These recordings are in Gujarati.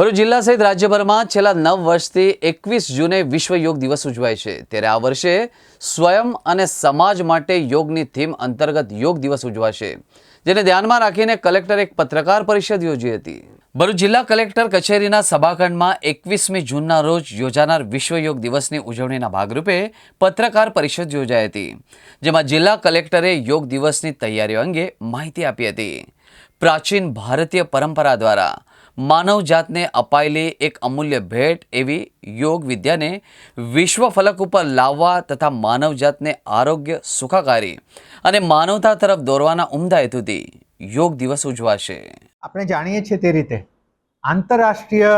ભરૂચ જિલ્લા સહિત રાજ્યભરમાં છેલ્લા નવ વર્ષથી એકવીસ જૂને વિશ્વ યોગ દિવસ ઉજવાય છે. ત્યારે આ વર્ષે સ્વયં અને સમાજ માટે યોગની થીમ અંતર્ગત યોગ દિવસ ઉજવાશે. જેને ધ્યાનમાં રાખીને કલેક્ટર એક પત્રકાર પરિષદ યોજી હતી. ભરૂચ જિલ્લા કલેક્ટર કચેરીના સભાખંડમાં એકવીસમી જૂનના રોજ યોજાનાર વિશ્વ યોગ દિવસની ઉજવણીના ભાગરૂપે પત્રકાર પરિષદ યોજાઈ હતી. જેમાં જિલ્લા કલેક્ટરે યોગ દિવસની તૈયારીઓ અંગે માહિતી આપી હતી. પ્રાચીન ભારતીય પરંપરા દ્વારા માનવજાતને અપાયેલી એક અમૂલ્ય ભેટ એવી યોગ વિદ્યાને વિશ્વ ફલક ઉપર લાવવા તથા માનવજાતને આરોગ્ય સુખાકારી અને માનવતા તરફ દોરવાના ઉમદા હેતુથી યોગ દિવસ ઉજવાશે. આપણે જાણીએ છીએ તે રીતે આંતરરાષ્ટ્રીય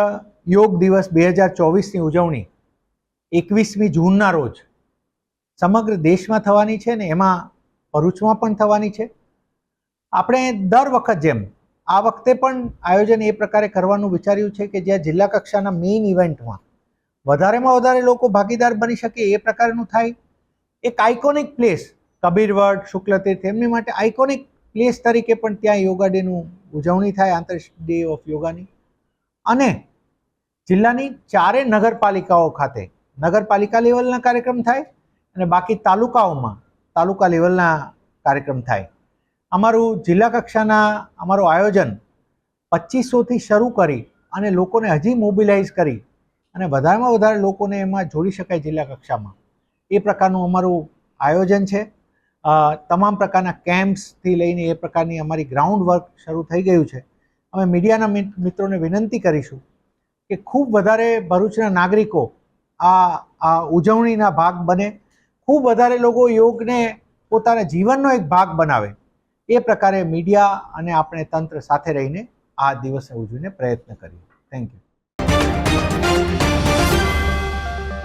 યોગ દિવસ બે હજાર ચોવીસની ઉજવણી એકવીસમી જૂનના રોજ સમગ્ર દેશમાં થવાની છે ને એમાં ભરૂચમાં પણ થવાની છે. આપણે દર વખત જેમ આ વખતે પણ આયોજન એ પ્રકારે કરવાનું વિચાર્યું છે કે જ્યાં જિલ્લા કક્ષાના મેઇન ઇવેન્ટમાં વધારેમાં વધારે લોકો ભાગીદાર બની શકે એ પ્રકારનું થાય. એક આઇકોનિક પ્લેસ કબીરવડ શુક્લતીર્થ એમની માટે આઇકોનિક પ્લેસ તરીકે પણ ત્યાં યોગા ડેનું ઉજવણી થાય આંતરરાષ્ટ્રીય ડે ઓફ યોગાની. અને જિલ્લાની ચારે નગરપાલિકાઓ ખાતે, નગરપાલિકા લેવલના કાર્યક્રમ થાય અને બાકી તાલુકાઓમાં, તાલુકા લેવલના કાર્યક્રમ થાય. અમારું જિલ્લા કક્ષાના અમારું આયોજન પચીસોથી શરૂ કરી અને લોકોને હજી મોબિલાઇઝ કરી અને વધારેમાં વધારે લોકોને એમાં જોડી શકાય જિલ્લા કક્ષામાં. એ પ્રકારનું અમારું આયોજન છે. તમામ પ્રકારના કેમ્પ્સથી લઈને એ પ્રકારની અમારી ગ્રાઉન્ડ વર્ક શરૂ થઈ ગયું છે. અમે મીડિયાના મિત્રોને વિનંતી કરીશું કે ખૂબ વધારે ભરૂચના નાગરિકો આ આ ઉજવણીના ભાગ બને. ખૂબ વધારે લોકો યોગને પોતાના જીવનનો એક ભાગ બનાવે. એ પ્રકારે મીડિયા અને આપણે તંત્ર સાથે રહીને આ દિવસે ઉજવીને પ્રયત્ન કરીએ. Thank you